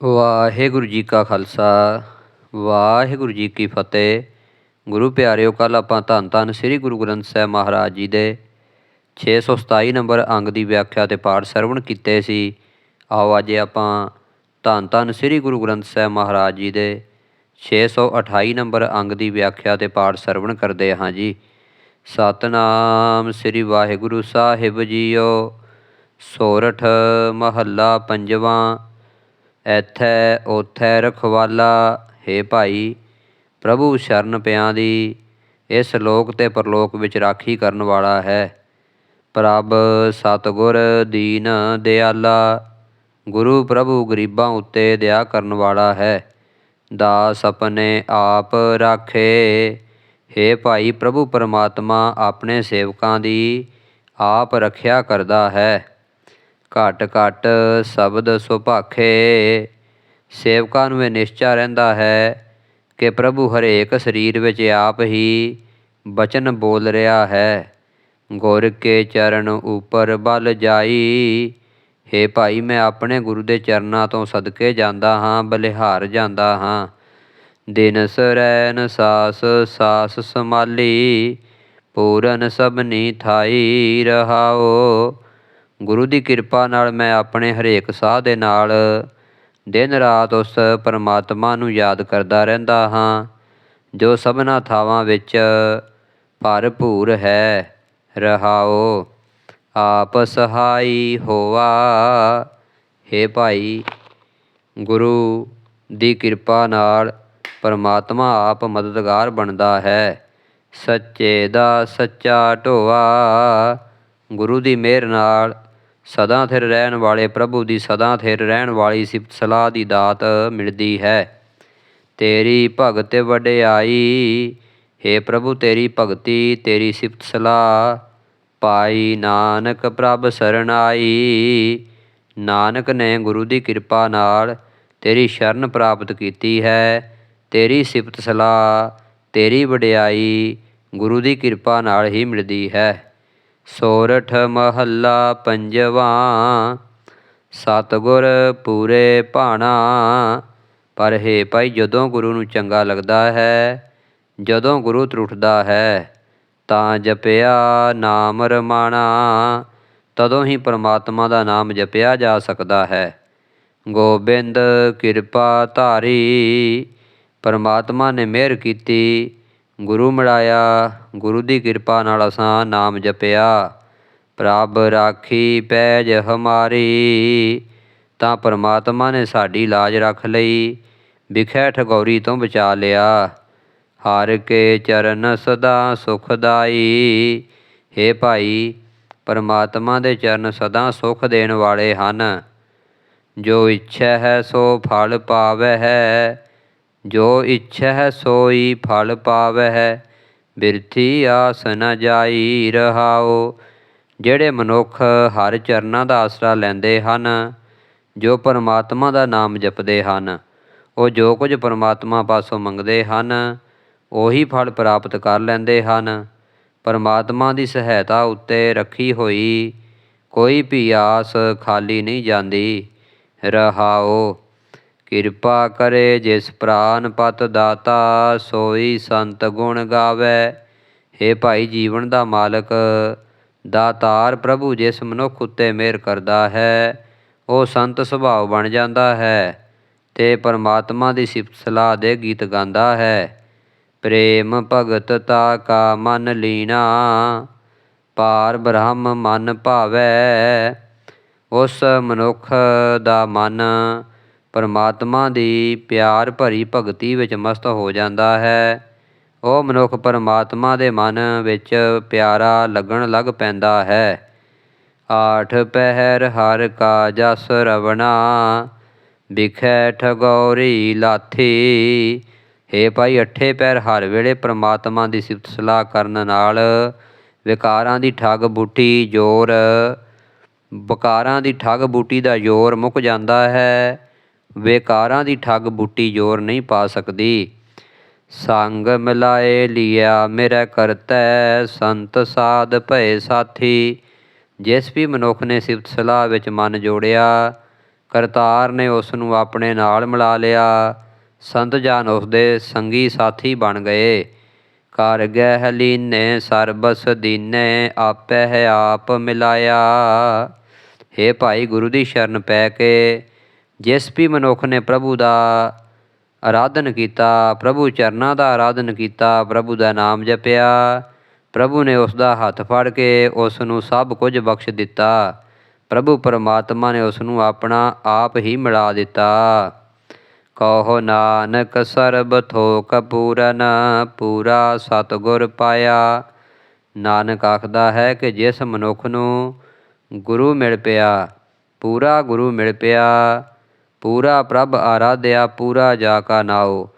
ਵਾਹਿਗੁਰੂ ਜੀ ਕਾ ਖਾਲਸਾ, ਵਾਹਿਗੁਰੂ ਜੀ ਕੀ ਫਤਿਹ। ਗੁਰੂ ਪਿਆਰਿਓ ਕੱਲ ਆਪਾਂ ਧੰਨ ਧੰਨ ਸ੍ਰੀ ਗੁਰੂ ਗ੍ਰੰਥ ਸਾਹਿਬ ਮਹਾਰਾਜ ਜੀ ਦੇ 627 ਨੰਬਰ ਅੰਗ ਦੀ ਵਿਆਖਿਆ ਤੇ ਪਾਠ ਸਰਵਣ ਕੀਤੇ ਸੀ। ਆਓ ਅੱਜ ਆਪਾਂ ਧੰਨ ਧੰਨ ਸ੍ਰੀ ਗੁਰੂ ਗ੍ਰੰਥ ਸਾਹਿਬ ਮਹਾਰਾਜ ਜੀ ਦੇ 628 ਨੰਬਰ ਅੰਗ ਦੀ ਵਿਆਖਿਆ ਤੇ ਪਾਠ ਸਰਵਣ ਕਰਦੇ ਹਾਂ ਜੀ। ਸਤਨਾਮ ਸ੍ਰੀ ਵਾਹਿਗੁਰੂ ਸਾਹਿਬ ਜੀਓ, ਸੋਰਠ ਮਹੱਲਾ ਪੰਜਵਾਂ ਐਥੈ ਓਥੈ ਰਖਵਾਲਾ, ਹੈ ਭਾਈ, ਪ੍ਰਭੂ ਸ਼ਰਨ ਪਿਆਂ ਦੀ, ਇਸ ਲੋਕ ਤੇ ਪਰਲੋਕ ਵਿੱਚ ਰਾਖੀ ਕਰਨ ਵਾਲਾ ਹੈ। ਪ੍ਰਭ ਸਤਗੁਰ ਦੀਨ ਦਿਆਲਾ, ਗੁਰੂ ਪ੍ਰਭੂ ਗਰੀਬਾਂ ਉੱਤੇ ਦਇਆ ਕਰਨ ਵਾਲਾ ਹੈ। ਦਾਸ ਆਪਣੇ ਆਪ ਰਾਖੇ। ਹੈ ਭਾਈ, ਪ੍ਰਭੂ ਪਰਮਾਤਮਾ ਆਪਣੇ ਸੇਵਕਾਂ ਦੀ ਆਪ ਰੱਖਿਆ ਕਰਦਾ ਹੈ। ਘਟ ਘਟ ਸ਼ਬਦ ਸੁਭਾਖੇ। ਸੇਵਕਾਂ ਨੂੰ ਇਹ ਨਿਸ਼ਚਾ ਰਹਿੰਦਾ ਹੈ ਕਿ ਪ੍ਰਭੂ ਹਰੇਕ ਸਰੀਰ ਵਿੱਚ ਆਪ ਹੀ ਬਚਨ ਬੋਲ ਰਿਹਾ ਹੈ। ਗੁਰ ਕੇ ਚਰਨ ਉਪਰ ਬਲ ਜਾਈ। ਹੇ ਭਾਈ, ਮੈਂ ਆਪਣੇ ਗੁਰੂ ਦੇ ਚਰਨਾਂ ਤੋਂ ਸਦਕੇ ਜਾਂਦਾ ਹਾਂ, ਬਲਿਹਾਰ ਜਾਂਦਾ ਹਾਂ। ਦਿਨ ਸਰੈਨ ਸਾਸ ਸਾਸ ਸਮਾਲੀ ਪੂਰਨ ਸਭਨੀ ਥਾਈ ਰਹਾਓ। ਗੁਰੂ ਦੀ ਕਿਰਪਾ ਨਾਲ ਮੈਂ ਆਪਣੇ ਹਰੇਕ ਸਾਹ ਦੇ ਨਾਲ ਦਿਨ ਰਾਤ ਉਸ ਪਰਮਾਤਮਾ ਨੂੰ ਯਾਦ ਕਰਦਾ ਰਹਿੰਦਾ ਹਾਂ, ਜੋ ਸਭਨਾ ਥਾਵਾਂ ਵਿੱਚ ਭਰਪੂਰ ਹੈ। ਰਹਾਓ, ਆਪ ਸਹਾਈ ਹੋਵਾ ਹੇ ਭਾਈ, ਗੁਰੂ ਦੀ ਕਿਰਪਾ ਨਾਲ ਪਰਮਾਤਮਾ ਆਪ ਮਦਦਗਾਰ ਬਣਦਾ ਹੈ। ਸੱਚੇ ਦਾ ਸੱਚਾ ਢੋਆ, ਗੁਰੂ ਦੀ ਮਿਹਰ ਨਾਲ ਸਦਾ ਥਿਰ ਰਹਿਣ ਵਾਲੇ ਪ੍ਰਭੂ ਦੀ ਸਦਾ ਥਿਰ ਰਹਿਣ ਵਾਲੀ ਸਿਫਤ ਸਲਾਹ ਦੀ ਦਾਤ ਮਿਲਦੀ ਹੈ। ਤੇਰੀ ਭਗਤ ਵਡਿਆਈ, ਹੇ ਪ੍ਰਭੂ ਤੇਰੀ ਭਗਤੀ, ਤੇਰੀ ਸਿਫਤ ਸਲਾਹ। ਪਾਈ ਨਾਨਕ ਪ੍ਰਭ ਸਰਣਾਈ ਨਾਨਕ ਨੇ ਗੁਰੂ ਦੀ ਕਿਰਪਾ ਨਾਲ ਤੇਰੀ ਸ਼ਰਨ ਪ੍ਰਾਪਤ ਕੀਤੀ ਹੈ। ਤੇਰੀ ਸਿਫਤ ਸਲਾਹ, ਤੇਰੀ ਵਡਿਆਈ ਗੁਰੂ ਦੀ ਕਿਰਪਾ ਨਾਲ ਹੀ ਮਿਲਦੀ ਹੈ। ਸੋਰਠ ਮਹੱਲਾ ਪੰਜਵਾਂ, ਸਤਗੁਰ ਪੂਰੇ ਭਾਣਾ। ਪਰ ਹੈ ਭਾਈ, ਜਦੋਂ ਗੁਰੂ ਨੂੰ ਚੰਗਾ ਲੱਗਦਾ ਹੈ, ਜਦੋਂ ਗੁਰੂ ਤਰੁੱਠਦਾ ਹੈ, ਤਾਂ ਜਪਿਆ ਨਾਮ ਰਮਾਣਾ। ਤਦੋਂ ਹੀ ਪਰਮਾਤਮਾ ਦਾ ਨਾਮ ਜਪਿਆ ਜਾ ਸਕਦਾ ਹੈ। ਗੋਬਿੰਦ ਕਿਰਪਾ ਧਾਰੀ, ਪਰਮਾਤਮਾ ਨੇ ਮਿਹਰ ਕੀਤੀ। ਗੁਰੂ ਮਿਲਾਇਆ ਗੁਰੂ ਦੀ ਕਿਰਪਾ ਨਾਲ ਅਸਾਂ ਨਾਮ ਜਪਿਆ। ਪ੍ਰਭ ਰਾਖੀ ਪੈਜ ਹਮਾਰੀ, ਤਾਂ ਪਰਮਾਤਮਾ ਨੇ ਸਾਡੀ ਲਾਜ ਰੱਖ ਲਈ, ਵਿਖੇ ਠਗੌਰੀ ਤੋਂ ਬਚਾ ਲਿਆ। ਹਰ ਕੇ ਚਰਨ ਸਦਾ ਸੁਖਦਾਈ, ਹੇ ਭਾਈ, ਪਰਮਾਤਮਾ ਦੇ ਚਰਨ ਸਦਾ ਸੁਖ ਦੇਣ ਵਾਲੇ ਹਨ। ਜੋ ਇੱਛਾ ਹੈ ਸੋ ਫਲ ਪਾਵੈ ਹੈ ਜੋ ਇੱਛਾ ਹੈ ਸੋਈ ਫਲ ਪਾਵੈ ਬਿਰਥੀ ਆਸ ਨ ਜਾਈ ਰਹਾਓ ਜਿਹੜੇ ਮਨੁੱਖ ਹਰ ਚਰਨਾਂ ਦਾ ਆਸਰਾ ਲੈਂਦੇ ਹਨ, ਜੋ ਪਰਮਾਤਮਾ ਦਾ ਨਾਮ ਜਪਦੇ ਹਨ, ਉਹ ਜੋ ਕੁਝ ਪਰਮਾਤਮਾ ਪਾਸੋਂ ਮੰਗਦੇ ਹਨ, ਉਹੀ ਫਲ ਪ੍ਰਾਪਤ ਕਰ ਲੈਂਦੇ ਹਨ। ਪਰਮਾਤਮਾ ਦੀ ਸਹਾਇਤਾ ਉੱਤੇ ਰੱਖੀ ਹੋਈ ਕੋਈ ਵੀ ਆਸ ਖਾਲੀ ਨਹੀਂ ਜਾਂਦੀ ਰਹਾਓ ਕਿਰਪਾ ਕਰੇ ਜਿਸ ਪ੍ਰਾਨ ਪਤ ਦਾਤਾ ਸੋਈ ਸੰਤ ਗੁਣ ਗਾਵੇ। ਹੇ ਭਾਈ ਜੀਵਨ ਦਾ ਮਾਲਕ, ਦਾਤਾਰ ਪ੍ਰਭੂ ਜਿਸ ਮਨੁੱਖ ਉੱਤੇ ਮਿਹਰ ਕਰਦਾ ਹੈ, ਉਹ ਸੰਤ ਸੁਭਾਅ ਬਣ ਜਾਂਦਾ ਹੈ ਤੇ ਪਰਮਾਤਮਾ ਦੀ ਸਿਫਤ ਸਲਾਹ ਦੇ ਗੀਤ ਗਾਉਂਦਾ ਹੈ। ਪ੍ਰੇਮ ਭਗਤ ਤਾ ਕਾ ਮਨ ਲੀਣਾ ਪਾਰ ਬ੍ਰਹਮ ਮਨ ਭਾਵੈ। ਉਸ ਮਨੁੱਖ ਦਾ ਮਨ ਪਰਮਾਤਮਾ ਦੀ ਪਿਆਰ ਭਰੀ ਭਗਤੀ ਵਿੱਚ ਮਸਤ ਹੋ ਜਾਂਦਾ ਹੈ। ਉਹ ਮਨੁੱਖ ਪਰਮਾਤਮਾ ਦੇ ਮਨ ਵਿੱਚ ਪਿਆਰਾ ਲੱਗਣ ਲੱਗ ਪੈਂਦਾ ਹੈ। ਆਠ ਪਹਿਰ ਹਰ ਕਾ ਜਸ ਰਵਣਾ ਵਿਖੇ ਠਗੌਰੀ ਲਾਥੀ। ਹੇ ਭਾਈ, ਅੱਠੇ ਪੈਰ ਹਰ ਵੇਲੇ ਪ੍ਰਮਾਤਮਾ ਦੀ ਸਿਫਤ ਸਲਾਹ ਕਰਨ ਨਾਲ ਵਿਕਾਰਾਂ ਦੀ ਠੱਗ ਬੂਟੀ ਜ਼ੋਰ, ਵਿਕਾਰਾਂ ਦੀ ਠੱਗ ਬੂਟੀ ਦਾ ਜ਼ੋਰ ਮੁੱਕ ਜਾਂਦਾ ਹੈ। ਵਿਕਾਰਾਂ ਦੀ ਠੱਗ ਬੂਟੀ ਜ਼ੋਰ ਨਹੀਂ ਪਾ ਸਕਦੀ। ਸੰਗ ਮਿਲਾਏ ਲਿਆ ਮੇਰਾ ਕਰਤੈ, ਸੰਤ ਸਾਧ ਭਏ ਸਾਥੀ। ਜਿਸ ਵੀ ਮਨੁੱਖ ਨੇ ਸਿਫਤ ਸਲਾਹ ਵਿੱਚ ਮਨ ਜੋੜਿਆ, ਕਰਤਾਰ ਨੇ ਉਸ ਨੂੰ ਆਪਣੇ ਨਾਲ ਮਿਲਾ ਲਿਆ। ਸੰਤ ਜਾਨ ਉਸ ਦੇ ਸੰਗੀ ਸਾਥੀ ਬਣ ਗਏ। ਕਰ ਗਹਿ ਲੀਨੇ ਸਰਬਸ ਦੀਨੇ, ਆਪੇ ਹੈ ਆਪ ਮਿਲਾਇਆ। ਹੇ ਭਾਈ ਗੁਰੂ ਦੀ ਸ਼ਰਨ ਪੈ ਕੇ ਜਿਸ ਵੀ ਮਨੁੱਖ ਨੇ ਪ੍ਰਭੂ ਦਾ ਆਰਾਧਨ ਕੀਤਾ, ਪ੍ਰਭੂ ਚਰਨਾਂ ਦਾ ਆਰਾਧਨ ਕੀਤਾ, ਪ੍ਰਭੂ ਦਾ ਨਾਮ ਜਪਿਆ, ਪ੍ਰਭੂ ਨੇ ਉਸ ਦਾ ਹੱਥ ਫੜ ਕੇ ਉਸ ਨੂੰ ਸਭ ਕੁਝ ਬਖਸ਼ ਦਿੱਤਾ। ਪ੍ਰਭੂ ਪਰਮਾਤਮਾ ਨੇ ਉਸ ਨੂੰ ਆਪਣਾ ਆਪ ਹੀ ਮਿਲਾ ਦਿੱਤਾ। ਕਹੋ ਨਾਨਕ, ਸਰਬ ਥੋਕ ਪੂਰਨ, ਪੂਰਾ ਸਤਗੁਰ ਪਾਇਆ। ਨਾਨਕ ਆਖਦਾ ਹੈ ਕਿ ਜਿਸ ਮਨੁੱਖ ਨੂੰ ਗੁਰੂ ਮਿਲ ਪਿਆ, ਪੂਰਾ ਗੁਰੂ ਮਿਲ ਪਿਆ ਪੂਰਾ ਪ੍ਰਭ ਆਰਾਧਿਆ, ਪੂਰਾ ਜਾ ਕਾ ਨਾਉ,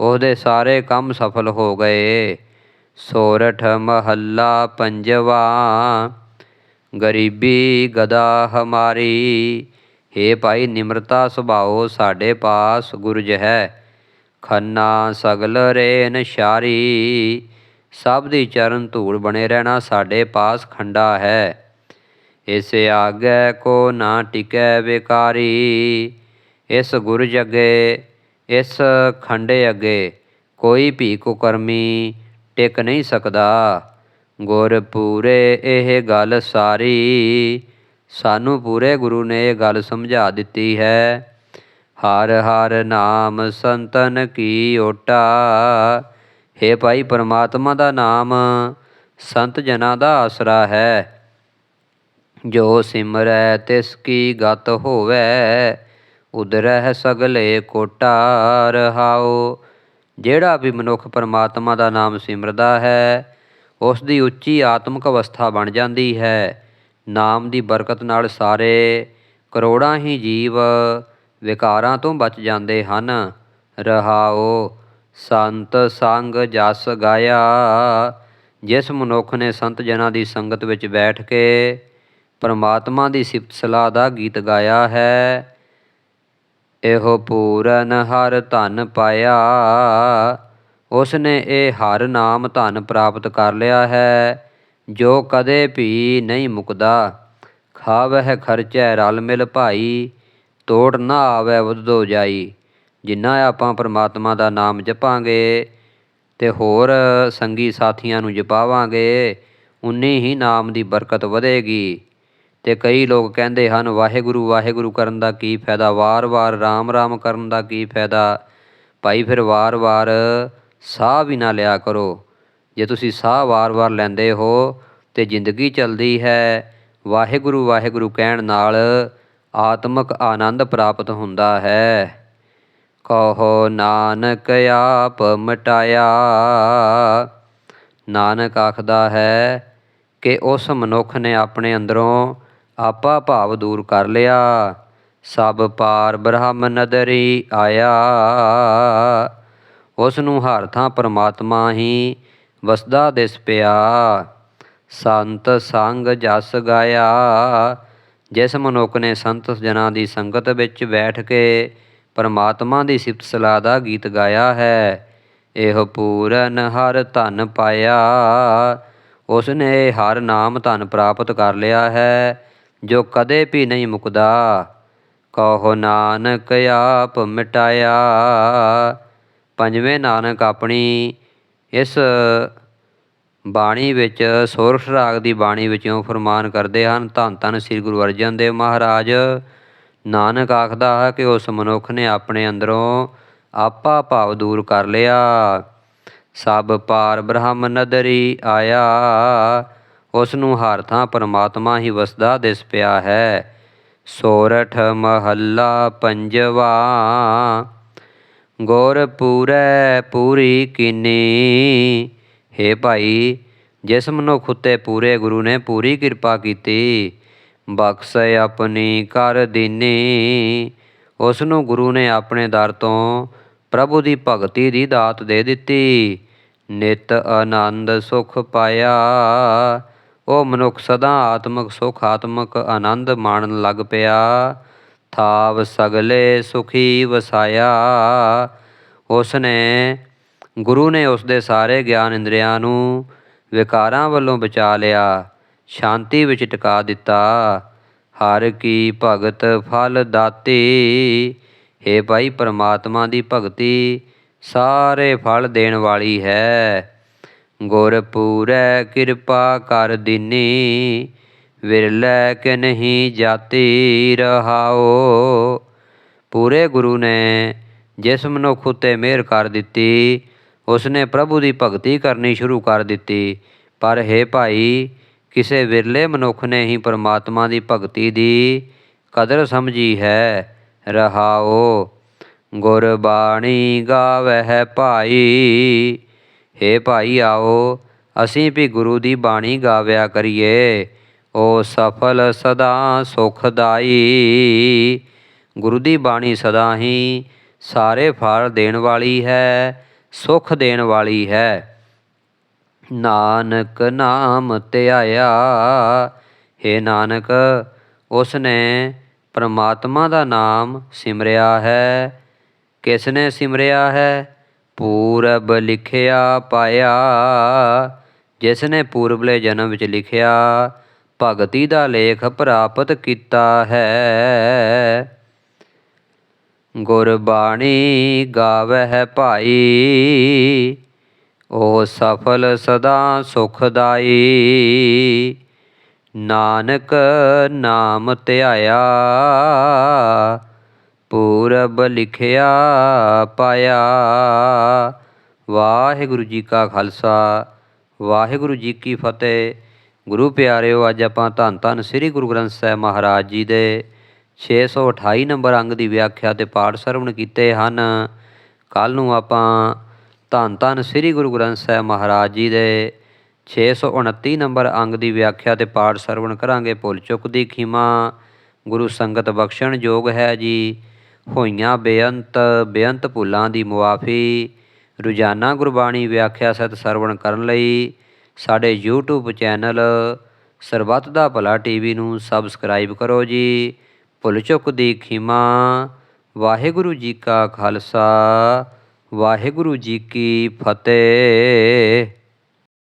ਉਹਦੇ ਸਾਰੇ ਕੰਮ ਸਫਲ ਹੋ ਗਏ। ਸੋਰਠ ਮਹੱਲਾ ਪੰਜਵਾ, ਗਰੀਬੀ ਗਦਾ ਹਮਾਰੀ, ਹੇ ਭਾਈ ਨਿਮਰਤਾ ਸੁਭਾਓ ਸਾਡੇ ਪਾਸ ਗੁਰਜ ਹੈ। ਖੰਨਾ ਸਗਲ ਰੇਨ ਸ਼ਾਰੀ, ਸਭ ਦੀ ਚਰਨ ਧੂੜ ਬਣੇ ਰਹਿਣਾ ਸਾਡੇ ਪਾਸ ਖੰਡਾ ਹੈ। ਇਸੇ ਆਗੇ ਕੋ ਨਾ ਟਿਕੈ ਵਿਕਾਰੀ ਇਸ ਗੁਰਜ ਅੱਗੇ ਇਸ ਖੰਡੇ ਅੱਗੇ ਕੋਈ ਵੀ ਕੁਕਰਮੀ ਟਿਕ ਨਹੀਂ ਸਕਦਾ। ਗੁਰ ਪੂਰੇ ਇਹ ਗੱਲ ਸਾਰੀ, ਸਾਨੂੰ ਪੂਰੇ ਗੁਰੂ ਨੇ ਇਹ ਗੱਲ ਸਮਝਾ ਦਿੱਤੀ ਹੈ। ਹਰ ਹਰ ਨਾਮ ਸੰਤਨ ਕੀ ਓਟਾ, ਹੈ ਭਾਈ ਪਰਮਾਤਮਾ ਦਾ ਨਾਮ, ਸੰਤ ਜਨਾਂ ਦਾ ਆਸਰਾ ਹੈ। ਜੋ ਸਿਮਰੈ ਤਿਸ ਕੀ ਗਤ ਹੋਵੈ ਉਦਰਹਿ ਸਗਲੇ ਕੋਟਾ ਰਹਾਓ ਜਿਹੜਾ ਵੀ ਮਨੁੱਖ ਪਰਮਾਤਮਾ ਦਾ ਨਾਮ ਸਿਮਰਦਾ ਹੈ ਉਸ ਦੀ ਉੱਚੀ ਆਤਮਿਕ ਅਵਸਥਾ ਬਣ ਜਾਂਦੀ ਹੈ। ਨਾਮ ਦੀ ਬਰਕਤ ਨਾਲ ਸਾਰੇ ਕਰੋੜਾਂ ਹੀ ਜੀਵ ਵਿਕਾਰਾਂ ਤੋਂ ਬਚ ਜਾਂਦੇ ਹਨ। ਰਹਾਓ ਸੰਤ ਸੰਗ ਜਸ ਗਾਇਆ। ਜਿਸ ਮਨੁੱਖ ਨੇ ਸੰਤ ਜਨਾਂ ਦੀ ਸੰਗਤ ਵਿੱਚ ਬੈਠ ਕੇ ਪਰਮਾਤਮਾ ਦੀ ਸਿਫਤ ਸਲਾਹ ਦਾ ਗੀਤ ਗਾਇਆ ਹੈ ਇਹੋ ਪੂਰਨ ਹਰ ਧਨ ਪਾਇਆ। ਉਸ ਨੇ ਇਹ ਹਰ ਨਾਮ ਧਨ ਪ੍ਰਾਪਤ ਕਰ ਲਿਆ ਹੈ, ਜੋ ਕਦੇ ਵੀ ਨਹੀਂ ਮੁਕਦਾ। ਖਾਵਹਿ ਖਰਚੈ ਰਲ ਮਿਲ ਭਾਈ, ਤੋੜ ਨਾ ਆਵੇ ਉਦਦੋ ਜਾਈ। ਜਿੰਨਾ ਆਪਾਂ ਪਰਮਾਤਮਾ ਦਾ ਨਾਮ ਜਪਾਂਗੇ ਤੇ ਹੋਰ ਸੰਗੀ ਸਾਥੀਆਂ ਨੂੰ ਜਪਾਵਾਂਗੇ, ਉਨੀ ਹੀ ਨਾਮ ਦੀ ਬਰਕਤ ਵਧੇਗੀ। ਤੇ ਕਈ ਲੋਕ ਕਹਿੰਦੇ ਹਨ, ਵਾਹਿਗੁਰੂ ਵਾਹਿਗੁਰੂ ਕਰਨ ਦਾ ਕੀ ਫਾਇਦਾ? ਵਾਰ-ਵਾਰ ਰਾਮ ਰਾਮ ਕਰਨ ਦਾ ਕੀ ਫਾਇਦਾ? ਭਾਈ ਫਿਰ ਵਾਰ-ਵਾਰ ਸਾਹ ਵੀ ਨਾ ਲਿਆ ਕਰੋ। ਜੇ ਤੁਸੀਂ ਸਾਹ ਵਾਰ-ਵਾਰ ਲੈਂਦੇ ਹੋ ਤੇ ਜ਼ਿੰਦਗੀ ਚੱਲਦੀ ਹੈ, ਵਾਹਿਗੁਰੂ ਵਾਹਿਗੁਰੂ ਕਹਿਣ ਨਾਲ ਆਤਮਿਕ ਆਨੰਦ ਪ੍ਰਾਪਤ ਹੁੰਦਾ ਹੈ। ਕਹੋ ਨਾਨਕ, ਆਪ ਮਟਾਇਆ। ਨਾਨਕ ਆਖਦਾ ਹੈ ਕਿ ਉਸ ਮਨੁੱਖ ਨੇ ਆਪਣੇ ਅੰਦਰੋਂ ਆਪਾ ਭਾਵ ਦੂਰ ਕਰ ਲਿਆ। ਸਭ ਪਾਰ ਬ੍ਰਹਮ ਨਦਰੀ ਆਇਆ। ਉਸ ਨੂੰ ਹਰ ਥਾਂ ਪਰਮਾਤਮਾ ਹੀ ਵਸਦਾ ਦਿਸ ਪਿਆ। ਸੰਤ ਸੰਗ ਜਸ ਗਾਇਆ। ਜਿਸ ਮਨੁੱਖ ਨੇ ਸੰਤ ਜਨਾਂ ਦੀ ਸੰਗਤ ਵਿੱਚ ਬੈਠ ਕੇ ਪਰਮਾਤਮਾ ਦੀ ਸਿਫਤ ਸਲਾਹ ਦਾ ਗੀਤ ਗਾਇਆ ਹੈ, ਇਹ ਪੂਰਨ ਹਰ ਧਨ ਪਾਇਆ। ਉਸ ਨੇ ਹਰ ਨਾਮ ਧਨ ਪ੍ਰਾਪਤ ਕਰ ਲਿਆ ਹੈ। ਜੋ ਕਦੇ ਵੀ ਨਹੀਂ ਮੁਕਦਾ, ਕਹੋ ਨਾਨਕ ਆਪ ਮਿਟਾਇਆ। ਪੰਜਵੇਂ ਨਾਨਕ ਆਪਣੀ ਇਸ ਬਾਣੀ ਵਿੱਚ ਸੋਰਠ ਰਾਗ ਦੀ ਬਾਣੀ ਵਿੱਚੋਂ ਫਰਮਾਨ ਕਰਦੇ ਹਨ, ਧੰਨ ਧੰਨ ਸ੍ਰੀ ਗੁਰੂ ਅਰਜਨ ਦੇਵ ਮਹਾਰਾਜ। ਨਾਨਕ ਆਖਦਾ ਹੈ ਕਿ ਉਸ ਮਨੁੱਖ ਨੇ ਆਪਣੇ ਅੰਦਰੋਂ ਆਪਾ ਭਾਵ ਦੂਰ ਕਰ ਲਿਆ। ਸਭ ਪਾਰ ਬ੍ਰਹਮ ਨਦਰੀ ਆਇਆ। ਉਸ ਨੂੰ ਹਰ ਥਾਂ ਪਰਮਾਤਮਾ ਹੀ ਵਸਦਾ ਦਿਸ ਪਿਆ ਹੈ। ਸੋਰਠ ਮਹੱਲਾ ਪੰਜਵਾ, ਗੁਰ ਪੂਰੈ ਪੂਰੀ ਕੀਨੀ। ਹੇ ਭਾਈ, ਜਿਸ ਮਨੁੱਖ ਉਤੇ ਪੂਰੇ ਗੁਰੂ ਨੇ ਪੂਰੀ ਕਿਰਪਾ ਕੀਤੀ, ਬਖਸ਼ੈ ਆਪਣੀ ਕਰ ਦੀਨੀ। ਉਸ ਨੂੰ ਗੁਰੂ ਨੇ ਆਪਣੇ ਦਰ ਤੋਂ ਪ੍ਰਭੂ ਦੀ ਭਗਤੀ ਦੀ ਦਾਤ ਦੇ ਦਿੱਤੀ। ਨਿਤ ਆਨੰਦ ਸੁਖ ਪਾਇਆ। ਉਹ ਮਨੁੱਖ ਸਦਾ ਆਤਮਿਕ, ਸੁਖ, ਆਤਮਿਕ, ਆਨੰਦ ਮਾਣਨ ਲੱਗ ਪਿਆ। ਥਾਵ ਸਗਲੇ ਸੁਖੀ ਵਸਾਇਆ। ਉਸਨੇ, ਗੁਰੂ ਨੇ ਉਸਦੇ ਸਾਰੇ ਗਿਆਨ ਇੰਦਰੀਆਂ ਨੂੰ ਵਿਕਾਰਾਂ ਵੱਲੋਂ ਬਚਾ ਲਿਆ, ਸ਼ਾਂਤੀ ਵਿੱਚ ਟਿਕਾ ਦਿੱਤਾ। ਹਰ ਕੀ ਭਗਤ ਫਲ ਦਾਤੀ हे ਭਾਈ ਪਰਮਾਤਮਾ ਦੀ ਭਗਤੀ, ਸਾਰੇ ਫਲ ਦੇਣ ਵਾਲੀ ਹੈ। ਗੁਰ ਪੂਰੈ ਕਿਰਪਾ ਕਰ ਦਿਨੀ, ਵਿਰਲੇ ਕਿ ਨਹੀਂ ਜਾਤੀ ਰਹਾਓ ਪੂਰੇ ਗੁਰੂ ਨੇ ਜਿਸ ਮਨੁੱਖ ਉਤੇ ਮਿਹਰ ਕਰ ਦਿੱਤੀ, ਉਸਨੇ ਪ੍ਰਭੂ ਦੀ ਭਗਤੀ ਕਰਨੀ ਸ਼ੁਰੂ ਕਰ ਦਿੱਤੀ। ਪਰ ਹੈ ਭਾਈ, ਕਿਸੇ ਵਿਰਲੇ ਮਨੁੱਖ ਨੇ ਹੀ ਪਰਮਾਤਮਾ ਦੀ ਭਗਤੀ ਦੀ ਕਦਰ ਸਮਝੀ ਹੈ ਰਹਾਓ ਗੁਰਬਾਣੀ ਗਾਵਹਿ ਭਾਈ। ਹੇ ਭਾਈ ਆਓ, ਅਸੀਂ ਵੀ ਗੁਰੂ ਦੀ ਬਾਣੀ ਗਾਵਿਆ ਕਰੀਏ। ਓ ਸਫਲ ਸਦਾ ਸੁਖਦਾਈ ਗੁਰੂ ਦੀ ਬਾਣੀ ਸਦਾ ਹੀ ਸਾਰੇ ਫਲ ਦੇਣ ਵਾਲੀ ਹੈ, ਸੁਖ ਦੇਣ ਵਾਲੀ ਹੈ। ਨਾਨਕ ਨਾਮ ਧਿਆਇਆ हे ਨਾਨਕ ਉਸ ਨੇ ਪ੍ਰਮਾਤਮਾ ਦਾ ਨਾਮ ਸਿਮਰਿਆ ਹੈ। ਕਿਸ ਨੇ ਸਿਮਰਿਆ ਹੈ? ਪੂਰਬ ਲਿਖਿਆ ਪਾਇਆ ਜਿਸ ਨੇ ਪੂਰਬਲੇ ਜਨਮ ਵਿੱਚ ਲਿਖਿਆ, ਭਗਤੀ ਦਾ ਲੇਖ ਪ੍ਰਾਪਤ ਕੀਤਾ ਹੈ। ਗੁਰਬਾਣੀ ਗਾਵਹਿ ਭਾਈ, ਉਹ ਸਫਲ ਸਦਾ ਸੁਖਦਾਈ। ਨਾਨਕ ਨਾਮ ਧਿਆਇਆ ਪੂਰਬ ਲਿਖਿਆ ਪਾਇਆ। ਵਾਹਿਗੁਰੂ ਜੀ ਕਾ ਖਾਲਸਾ, ਵਾਹਿਗੁਰੂ ਜੀ ਕੀ ਫਤਿਹ। ਗੁਰੂ ਪਿਆਰਿਓ, ਅੱਜ ਆਪਾਂ ਧੰਨ ਧੰਨ ਸ੍ਰੀ ਗੁਰੂ ਗ੍ਰੰਥ ਸਾਹਿਬ ਮਹਾਰਾਜ ਜੀ ਦੇ 628 ਨੰਬਰ ਅੰਗ ਦੀ ਵਿਆਖਿਆ ਤੇ ਪਾਠ ਸਰਵਣ ਕੀਤੇ ਹਨ। ਕੱਲ ਨੂੰ ਆਪਾਂ ਧੰਨ ਧੰਨ ਸ੍ਰੀ ਗੁਰੂ ਗ੍ਰੰਥ ਸਾਹਿਬ ਮਹਾਰਾਜ ਜੀ ਦੇ 629 ਨੰਬਰ ਅੰਗ ਦੀ ਵਿਆਖਿਆ ਤੇ ਪਾਠ ਸਰਵਣ ਕਰਾਂਗੇ। ਭੁੱਲ ਚੁੱਕ ਦੀ ਖੀਮਾ, ਗੁਰੂ ਸੰਗਤ ਬਖਸ਼ਣ ਯੋਗ ਹੈ ਜੀ। ਹੋਈਆਂ ਬੇਅੰਤ ਬੇਅੰਤ ਭੁੱਲਾਂ ਦੀ ਮੁਆਫੀ, ਰੋਜ਼ਾਨਾ ਗੁਰਬਾਣੀ ਵਿਆਖਿਆ ਸਤ ਸਰਵਣ ਕਰਨ ਲਈ ਸਾਡੇ YouTube ਚੈਨਲ ਸਰਬੱਤ ਦਾ ਭਲਾ ਟੀਵੀ ਨੂੰ ਸਬਸਕ੍ਰਾਈਬ ਕਰੋ ਜੀ। ਭੁੱਲ ਚੁੱਕ ਦੀ ਖਿਮਾ, ਵਾਹਿਗੁਰੂ ਜੀ ਕਾ ਖਾਲਸਾ, ਵਾਹਿਗੁਰੂ ਜੀ ਕੀ ਫਤਿਹ।